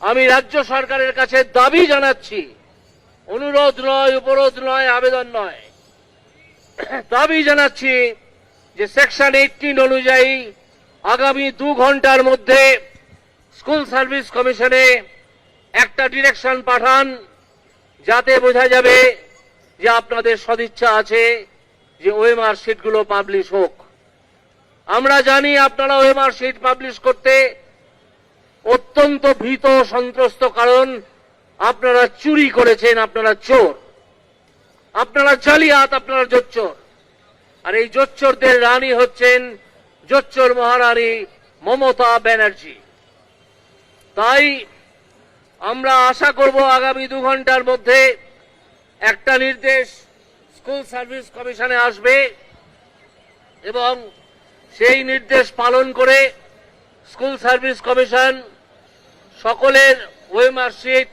আমি রাজ্য সরকারের কাছে দাবি জানাচ্ছি। অনুরোধ নয়, উপরোধ নয়, আবেদন নয়। দাবি জানাচ্ছি যে সেকশন এইটিন অনুযায়ী আগামী দু ঘণ্টার মধ্যে স্কুল সার্ভিস কমিশনে একটা ডিরেকশন পাঠান, যাতে বোঝা যাবে যে আপনাদের সদিচ্ছা আছে যে ওএমআর শিটগুলো পাবলিশ হোক। আমরা জানি আপনারা ওএমআর শিট পাবলিশ করতে অত্যন্ত ভীত সন্ত্রস্ত কারণ, আপনারা চুরি করেছেন আপনারা চোর। আপনারা জালিয়াত, আপনারা জোচ্চোর। আর এই জোচ্চোরদের রানী হচ্ছেন জোচ্চোর মহারানী মমতা ব্যানার্জি। তাই আমরা আশা করব আগামী দু ঘণ্টার মধ্যে একটা নির্দেশ স্কুল সার্ভিস কমিশনে আসবে এবং সেই নির্দেশ পালন করে স্কুল সার্ভিস কমিশন সকলের ওয়েমার শিট